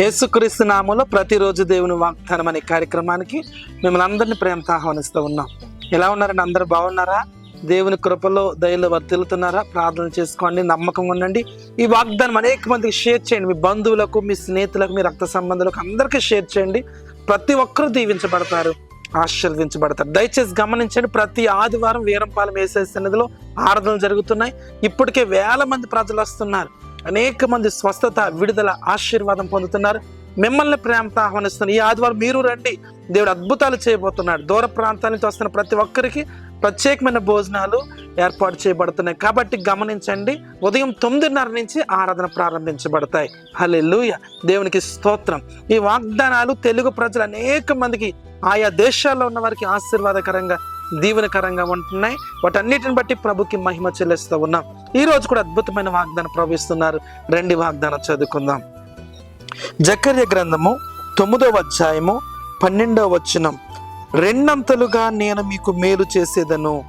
యేసుక్రీస్తు నామంలో ప్రతిరోజు దేవుని వాగ్దానం అనే కార్యక్రమానికి మిమ్మల్ని అందరినీ ప్రేమతో ఆహ్వానిస్తూ ఉన్నాం. ఎలా ఉన్నారండి? అందరూ బాగున్నారా? దేవుని కృపలో దయలో వర్తిల్లుతున్నారా? ప్రార్థన చేసుకోండి నమ్మకంగా ఉండండి. ఈ వాగ్దానం అనేక మందికి షేర్ చేయండి. మీ బంధువులకు మీ స్నేహితులకు మీ రక్త సంబంధులకు అందరికీ షేర్ చేయండి. ప్రతి ఒక్కరూ దీవించబడతారు ఆశీర్వదించబడతారు. దయచేసి గమనించండి ప్రతి ఆదివారం వీరంపాలెం వేసే సన్నిధిలో ఆరాధనలు జరుగుతున్నాయి. ఇప్పటికే వేల మంది ప్రజలు వస్తున్నారు. అనేక మంది స్వస్థత విడుదల ఆశీర్వాదం పొందుతున్నారు. మిమ్మల్ని ప్రేమతో ఆహ్వానిస్తున్నారు ఈ ఆదివారం మీరు రండి. దేవుడు అద్భుతాలు చేయబోతున్నాడు. దూర ప్రాంతాల నుంచి వస్తున్న ప్రతి ఒక్కరికి ప్రత్యేకమైన భోజనాలు ఏర్పాటు చేయబడుతున్నాయి. కాబట్టి గమనించండి ఉదయం తొమ్మిదిన్నర నుంచి ఆరాధన ప్రారంభించబడతాయి. హల్లెలూయ! దేవునికి స్తోత్రం. ఈ వాగ్దానాలు తెలుగు ప్రజలు అనేక మందికి ఆయా దేశాల్లో ఉన్న వారికి ఆశీర్వాదకరంగా దీవెనకరంగా ఉంటున్నాయి. వాటన్నిటిని బట్టి ప్రభుకి మహిమ చెల్లిస్తూ ఉన్నాం. ఈ రోజు కూడా అద్భుతమైన వాగ్దానం ప్రవహిస్తున్నారు. రెండు వాగ్దానం చదువుకుందాం. జకర్య గ్రంథము తొమ్మిదవ అధ్యాయము పన్నెండవ వచనం. రెండంతలుగా నేను మీకు మేలు చేసేదను.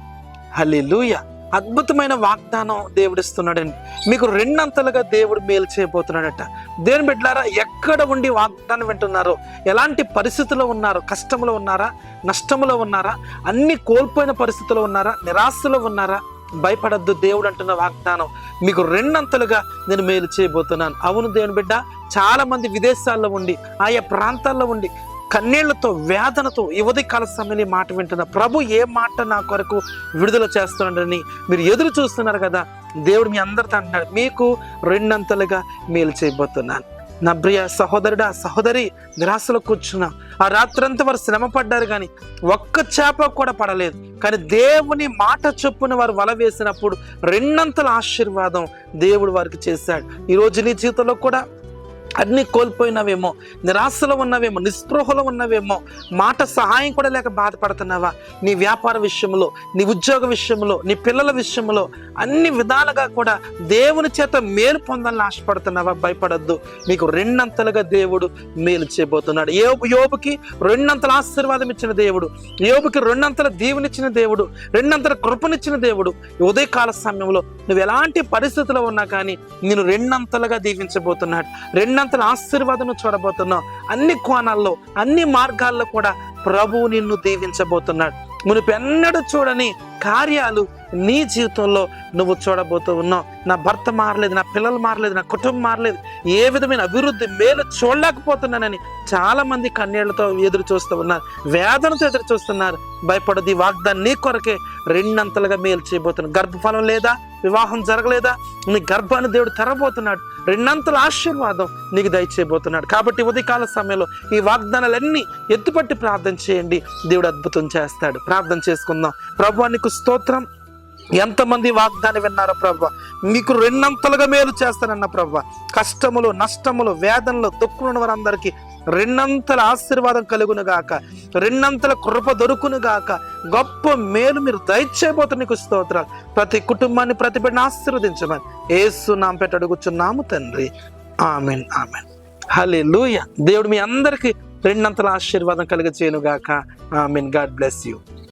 హల్లెలూయ. అద్భుతమైన వాగ్దానం దేవుడిస్తున్నాడండి. మీకు రెండంతలుగా దేవుడు మేలు చేయబోతున్నాడట. దేని బిడ్డారా ఎక్కడ ఉండి వాగ్దానం వింటున్నారో ఎలాంటి పరిస్థితుల్లో ఉన్నారో కష్టంలో ఉన్నారా నష్టంలో ఉన్నారా అన్ని కోల్పోయిన పరిస్థితుల్లో ఉన్నారా నిరాశలో ఉన్నారా భయపడద్దు దేవుడు అంటున్న వాగ్దానం. మీకు రెండంతలుగా నేను మేలు చేయబోతున్నాను. అవును దేవుని బిడ్డ చాలా మంది విదేశాల్లో ఉండి ఆయా ప్రాంతాల్లో ఉండి కన్నీళ్ళతో వేదనతో యువతి కాల సమయంలో మాట వింటున్న ప్రభు ఏ మాట నా కొరకు విడుదల చేస్తున్నాడని మీరు ఎదురు చూస్తున్నారు కదా? దేవుడు మీ అందరితో అంటున్నాడు మీకు రెండంతలుగా మేలు చేయబోతున్నాను. నా ప్రియ సహోదరుడా సహోదరి నిరాశలో కూర్చున్నా. ఆ రాత్రంతా వారు శ్రమ పడ్డారు కానీ ఒక్క చేప కూడా పడలేదు. కానీ దేవుని మాట చొప్పున వారు వల వేసినప్పుడు రెండంతల ఆశీర్వాదం దేవుడు వారికి చేశాడు. ఈరోజు నీ జీవితంలో కూడా అన్ని కోల్పోయినవేమో నిరాశలో ఉన్నవేమో నిస్పృహలో ఉన్నవేమో మాట సహాయం కూడా లేక బాధపడుతున్నావా? నీ వ్యాపార విషయంలో నీ ఉద్యోగ విషయంలో నీ పిల్లల విషయంలో అన్ని విధాలుగా కూడా దేవుని చేత మేలు పొందాలని ఆశపడుతున్నావా? భయపడద్దు. నీకు రెండంతలుగా దేవుడు మేలు చేయబోతున్నాడు. యోబు యోబుకి రెండంతల ఆశీర్వాదం ఇచ్చిన దేవుడు. యోబుకి రెండంతల దీవునిచ్చిన దేవుడు. రెండంతల కృపనిచ్చిన దేవుడు. ఉదయ ఉదయకాల సమయంలో నువ్వు ఎలాంటి పరిస్థితిలో ఉన్నా కానీ నేను రెండంతలుగా దీవించబోతున్నాడు. రెండంత రెండంతల ఆశీర్వాదం చూడబోతున్నావు అన్ని కోణాల్లో అన్ని మార్గాల్లో కూడా ప్రభువు నిన్ను దీవించబోతున్నాడు. మునుపు ఎన్నడూ చూడని కార్యాలు నీ జీవితంలో నువ్వు చూడబోతూ ఉన్నావు. నా భర్త మారలేదు నా పిల్లలు మారలేదు నా కుటుంబం మారలేదు. ఏ విధమైన అభివృద్ధి మేలు చూడలేకపోతున్నానని చాలా మంది కన్నీళ్ళతో ఎదురు చూస్తూ ఉన్నారు. వేదనతో ఎదురు చూస్తున్నారు. భయపడదు వాగ్దాన్ని నీ కొరకే రెండంతలుగా మేలు చేయబోతున్నాను. గర్భఫలం లేదా? వివాహం జరగలేదా? నీ గర్భాన్ని దేవుడు తెరబోతున్నాడు. రెండంతల ఆశీర్వాదం నీకు దయచేయబోతున్నాడు. కాబట్టి ఉదయకాల సమయంలో ఈ వాగ్దానాలన్నీ ఎత్తుపట్టి ప్రార్థన చేయండి. దేవుడు అద్భుతం చేస్తాడు. ప్రార్థన చేసుకుందాం. ప్రభు నీకు స్తోత్రం. ఎంతమంది వాగ్దానం విన్నారో ప్రభ. మీకు రెండంతలుగా మేలు చేస్తానన్న ప్రభ. కష్టములు నష్టములు వేదనలు దుఃఖున్న వారందరికీ రెండంతల ఆశీర్వాదం కలుగును గాక. రెండంతల కృప దొరుకును గాక. గొప్ప మేలు మీరు దయచేయబోతున్న నీకు స్తోత్రాలు. ప్రతి కుటుంబాన్ని ప్రతి బిడ్డను ఆశీర్వదించమని ఏసు నాం పెట్టి అడుగుచున్నాము తండ్రి. Amen amen. హలే దేవుడు మీ అందరికీ రెండంతల ఆశీర్వాదం కలిగ చేయను గాక. ఆమెన్. God bless you.